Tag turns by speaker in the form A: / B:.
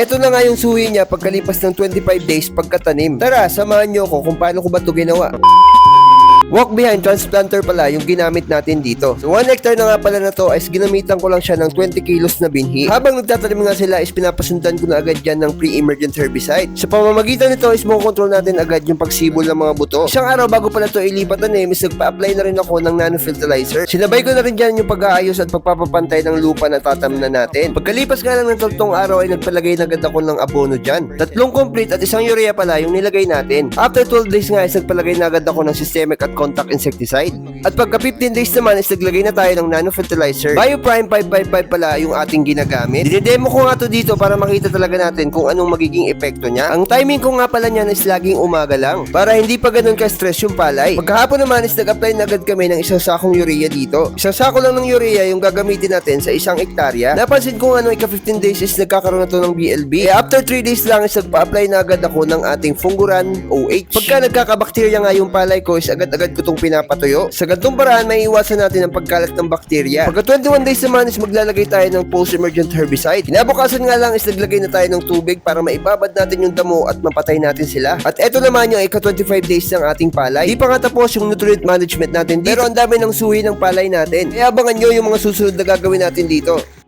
A: Eto na nga yung suhi niya pagkalipas ng 25 days pagkatanim. Tara, samahan niyo ako kung paano ko ba ito ginawa. Walk behind transplanter pala yung ginamit natin dito. So 1 hectare na nga pala na to is ginamitan ko lang siya ng 20 kilos na binhi. Habang nagtatanim nga sila is pinapasundan ko na agad yan ng pre-emergent herbicide. Sa pamamagitan nito is makokontrol natin agad yung pagsibol ng mga buto. Isang araw bago pala to ilipat tanim is nagpa-apply na rin ako ng nano fertilizer. Sinabay ko na rin dyan yung pag-aayos at pagpapapantay ng lupa na tatam na natin. Pagkalipas nga lang ng tatlong araw ay nagpalagay na agad ako ng abono dyan. Tatlong complete at isang urea pala yung nilagay natin. After 12 days nga is nagpalagay na agad ako ng systemic at contact insecticide. At pagka 15 days naman is naglagay na tayo ng nano fertilizer. Bioprime 555 pala yung ating ginagamit. Dinedemo ko nga to dito para makita talaga natin kung anong magiging epekto niya. Ang timing ko nga pala niyan is laging umaga lang para hindi pa ganun ka-stress yung palay. Pagkahapon naman is nag-apply na agad kami ng isang sakong urea dito. Isang sako lang ng urea yung gagamitin natin sa isang ektarya. Napansin ko nga nung ika 15 days is nagkakaroon na to ng BLB. Eh, after 3 days lang is nagpa-apply na agad ako ng ating Funguran OH. Pagka nagkakabakterya nga yung palay ko is agad-agad ko tong pinapatuyo. Sa ganitong paraan may iwasan natin ang pagkalat ng bakterya. Pagka 21 days naman is maglalagay tayo ng post-emergent herbicide. Kinabukasan nga lang is naglagay na tayo ng tubig para maibabad natin yung damo at mapatay natin sila. At eto naman yung ika 25 days ng ating palay. Di pa nga tapos yung nutrient management natin dito. Pero ang dami ng suhi ng palay natin. Kaya abangan nyo yung mga susunod na gagawin natin dito.